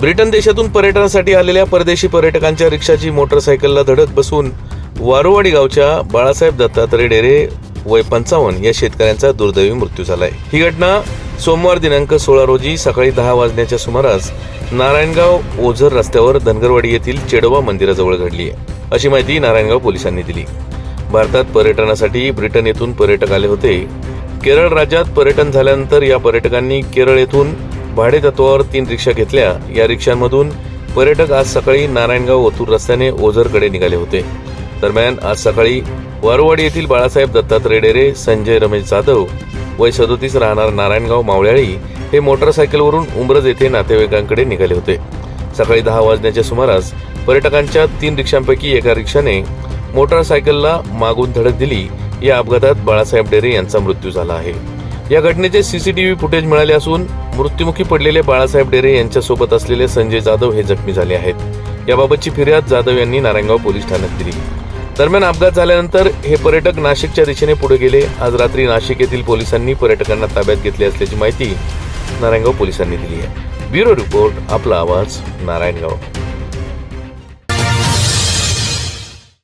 Britain देशातून पर्यटनासाठी आलेल्या परदेशी पर्यटकांच्या रिक्षाची मोटरसायकलला धडक बसून वारुवाडी गावच्या बाळासाहेब दत्तात्रय डेरे वय पंचावन्न या शेतकऱ्यांचा दुर्दैवी मृत्यू झालाय. ही घटना सोमवार दिनांक सोळा रोजी सकाळी दहा वाजण्याच्या सुमारास नारायणगाव ओझर रस्त्यावर धनगरवाडी येथील चेडोबा मंदिराजवळ घडली आहे. अशी माहिती नारायणगाव पोलिसांनी दिली. भारतात पर्यटनासाठी ब्रिटन येथून पर्यटक आले होते. केरळ राज्यात पर्यटन झाल्यानंतर या पर्यटकांनी केरळ येथून भाडे तत्वावर तीन रिक्षा घेतल्या. या रिक्षांमधून पर्यटक आज सकाळी नारायणगाव ओतूर रस्त्याने ओझरकडे निघाले होते. दरम्यान आज सकाळी वारवाडी येथील बाळासाहेब दत्तात्रय डेरे संजय रमेश जाधव वय सदोतीस राहणार नारायणगाव मावळ्याळी हे मोटरसायकलवरून उमरज येथे नातेवाईकांकडे निघाले होते. सकाळी दहा वाजण्याच्या सुमारास पर्यटकांच्या तीन रिक्षांपैकी एका रिक्षाने मोटरसायकलला मागून धडक दिली. या अपघातात बाळासाहेब डेरे यांचा मृत्यू झाला आहे. या घटनेचे सीसीटीव्ही फुटेज मिळाले असून मृत्युमुखी पडलेले बाळासाहेब डेरे यांच्यासोबत असलेले संजय जाधव हे जखमी झाले आहेत. याबाबतची फिर्याद जाधव यांनी नारायणगाव पोलीस ठाण्यात दिली. दरम्यान अपघात झाल्यानंतर हे पर्यटक नाशिकच्या दिशेने पुढे गेले. आज रात्री नाशिक येथील पोलिसांनी पर्यटकांना ताब्यात घेतले असल्याची माहिती नारायणगाव पोलिसांनी दिली आहे. ब्युरो रिपोर्ट आपला आवाज नारायणगाव.